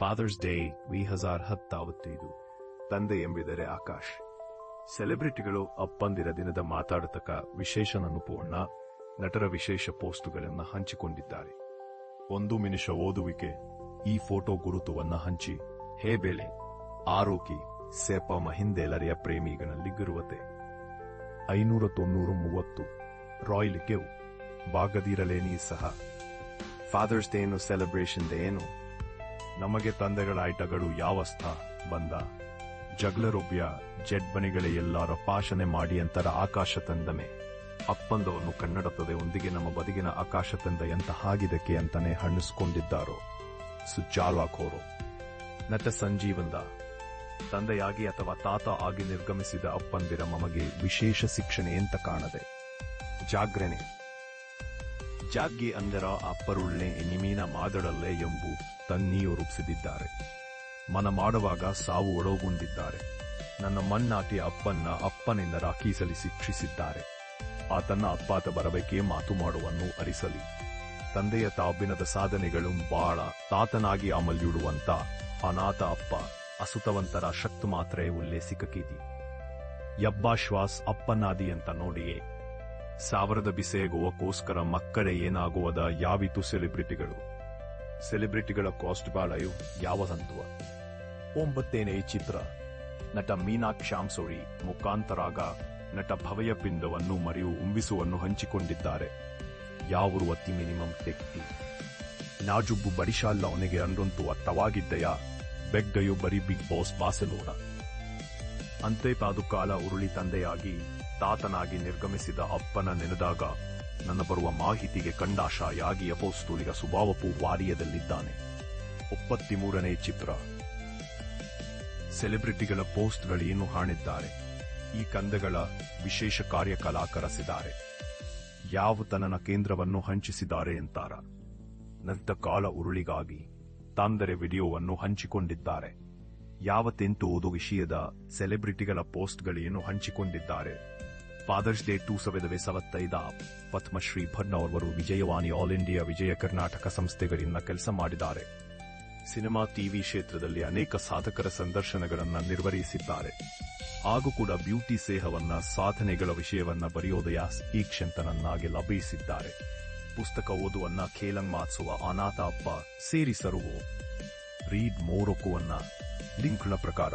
Fathers day we ಹಜಾರ್ ಹತ್ತಾವತ್ತೈದು ತಂದೆ ಎಂಬಿದರೆ ಆಕಾಶ್. ಸೆಲೆಬ್ರಿಟಿಗಳು ಅಪ್ಪಂದಿರ ದಿನದ ಮಾತಾಡತಕ್ಕ ವಿಶೇಷ ನೆನಪುವನ್ನ ನಟರ ವಿಶೇಷ ಪೋಸ್ಟುಗಳನ್ನು ಹಂಚಿಕೊಂಡಿದ್ದಾರೆ. ಒಂದು ನಿಮಿಷ ಓದುವಿಕೆ, ಈ ಫೋಟೋ ಗುರುತುವನ್ನ ಹಂಚಿ. ಹೇ ಬೇಳೆ ಆರೋಕಿ, ಸೇಪ ಮಹಿಂದೇಲರಿಯ ಪ್ರೇಮಿಗಳಲ್ಲಿ ಗಿರುವತೆ. ಐನೂರ ತೊನ್ನೂರು ಮೂವತ್ತು ರಾಯಲ್ ಗೆವ್. ಬಾಗದಿರಲೇನಿ ಸಹ. ಫಾದರ್ಸ್ ಡೇ ಏನು ಸೆಲೆಬ್ರೇಷನ್ ಡೇ ಏನು? ನಮಗೆ ತಂದೆಗಳ ಆಯ್ಟಗಳು ಯಾವಸ್ಥ? ಬಂದ. ಜಗ್ಲರೊಬ್ಬ್ಯ ಜೆಡ್ ಬನಿಗಳೇ ಎಲ್ಲಾರ ಪಾಶನೆ ಮಾಡಿ ಅಂತರ ಆಕಾಶ ತಂದಮೆ. ಅಪ್ಪಂದವನ್ನು ಕನ್ನಡತದೆ ಒಂದಿಗೆ ನಮ್ಮ ಬದಿಗಿನ ಆಕಾಶ ತಂದ ಎಂತ ಹಾಗಿದಕ್ಕೆ ಅಂತಾನೆ ಹಣ್ಣಿಸ್ಕೊಂಡಿದ್ದಾರೋ? ಸುಚಾಲಾಖೋರು ನಟ ಸಂಜೀವಂದ. ತಂದೆಯಾಗಿ ಅಥವಾ ತಾತ ಆಗಿ ನಿರ್ಗಮಿಸಿದ ಅಪ್ಪಂದಿರ ಮಮಗೆ ವಿಶೇಷ ಶಿಕ್ಷಣೆ ಎಂತ ಕಾಣದೆ? ಜಾಗ್ರನೆ ಜಾಗ್ಗೆ ಅಂದರ ಅಪ್ಪರುಳ್ಳೆ ಎನಿಮೀನ ಮಾದಡಲ್ಲೇ ಎಂಬು ತನ್ನಿಯು ರೂಪಿಸಿದ್ದಾರೆ ಮನ ಮಾಡುವಾಗ ಸಾವು ಒಳಗೊಂಡಿದ್ದಾರೆ ನನ್ನ ಮಣ್ಣಾಟಿ ಅಪ್ಪನ್ನ ಅಪ್ಪನಿಂದ ರಾಖೀಸಲಿ ಶಿಕ್ಷಿಸಿದ್ದಾರೆ. ಆತನ ಅಪ್ಪಾತ ಬರಬೇಕೇ ಮಾತು ಮಾಡುವನ್ನು ಅರಿಸಲಿ. ತಂದೆಯ ತಾಬಿನದ ಸಾಧನೆಗಳು ಬಾಳ ತಾತನಾಗಿ ಅಮಲ್ಯುಡುವಂತ ಅನಾಥ ಅಪ್ಪ, ಅಸುತವಂತರ ಶಕ್ತು ಮಾತ್ರ ಉಲ್ಲೇಸಿಕಕೀತಿ. ಯಬ್ಬಾಶ್ವಾಸ್ ಅಪ್ಪನಾದಿ ಅಂತ ನೋಡಿಯೇ ಸಾವಿರದ ಬಿಸೆಗೋವಕ್ಕೋಸ್ಕರ ಮಕ್ಕಳೇ ಏನಾಗುವದ ಯಾವಿತು ಸೆಲೆಬ್ರಿಟಿಗಳು? ಸೆಲೆಬ್ರಿಟಿಗಳ ಕಾಸ್ಟ್ ಬಾಳಯು ಯಾವ ಒಂಬತ್ತೇನೇ ಚಿತ್ರ. ನಟ ಮೀನಾಕ್ಷಾಂ ಸೊಳಿ ಮುಖಾಂತರಾಗ ನಟ ಭವಯ ಪಿಂಡವನ್ನು ಮರೆಯು ಉಂಬಿಸುವನ್ನು ಹಂಚಿಕೊಂಡಿದ್ದಾರೆ. ಯಾವರು ಅತಿ ಮಿನಿಮಮ್ ತೆಕ್ತಿ ನಾಜುಬ್ಬು ಬಡಿಶಾಲ್ಲ ಅವನಿಗೆ ಅಂದೊಂತು ಅರ್ಥವಾಗಿದ್ದೆಯ? ಬೆಗ್ಗಯು ಬರೀ ಬಿಗ್ ಬಾಸ್ ಬಾಸಲೋಣ ಅಂತೆ ಪಾದುಕಾಲ ಉರುಳಿ ತಂದೆಯಾಗಿ ತಾತನಾಗಿ ನಿರ್ಗಮಿಸಿದ ಅಪ್ಪನ ನೆನೆದಾಗ ನನ್ನ ಬರುವ ಮಾಹಿತಿಗೆ ಕಂಡಾಶಾಯಾಗಿ ಅಪೋಸ್ತೂಲಿಗ ಸುಭಾವಪು ವಾರಿಯದಲ್ಲಿದ್ದಾನೆ. ಮೂರನೇ ಚಿತ್ರ. ಸೆಲೆಬ್ರಿಟಿಗಳ ಪೋಸ್ಟ್ಗಳೇನು ಹಾಣಿದ್ದಾರೆ. ಈ ಕಂದಗಳ ವಿಶೇಷ ಕಾರ್ಯಕಲಾಕರಿಸಿದ್ದಾರೆ ಯಾವ ತನನ ಕೇಂದ್ರವನ್ನು ಹಂಚಿಸಿದ್ದಾರೆ ಎಂತಾರ ನಂತ ಕಾಲ ಉರುಳಿಗಾಗಿ ತಾಂದರೆ ವಿಡಿಯೋವನ್ನು ಹಂಚಿಕೊಂಡಿದ್ದಾರೆ. ಯಾವತ್ತೆಂತು ಓದು ವಿಷಯದ ಸೆಲೆಬ್ರಿಟಿಗಳ ಪೋಸ್ಟ್ಗಳೇನು ಹಂಚಿಕೊಂಡಿದ್ದಾರೆ? ಫಾದರ್ಸ್ ಡೇ ಟೂ ಸಾವಿರದ ಸವತ್ತೈದ ಪದ್ಮಶ್ರೀ ಅವರು ವಿಜಯವಾಣಿ ಆಲ್ ಇಂಡಿಯಾ ವಿಜಯ ಕರ್ನಾಟಕ ಸಂಸ್ಥೆಗಳಿಂದ ಕೆಲಸ ಮಾಡಿದ್ದಾರೆ. ಸಿನಿಮಾ ಟಿವಿ ಕ್ಷೇತ್ರದಲ್ಲಿ ಅನೇಕ ಸಾಧಕರ ಸಂದರ್ಶನಗಳನ್ನು ನಿರ್ವಹಿಸಿದ್ದಾರೆ. ಹಾಗೂ ಕೂಡ ಬ್ಯೂಟಿ ಸೇಹವನ್ನ, ಸಾಧನೆಗಳ ವಿಷಯವನ್ನ ಬರೆಯೋದಯ ಈಕ್ಷಂತನನ್ನಾಗಿ ಲಭಿಸಿದ್ದಾರೆ. ಪುಸ್ತಕ ಓದುವನ್ನ ಖೇಲಂಗ್ ಮಾತ್ಸುವ ಅನಾಥ ಅಪ್ಪ ಸೇರಿಸರುವು ರೀಡ್ ಮೋರೊಕುವನ್ನ. ಲಿಂಕ್ನ ಪ್ರಕಾರ.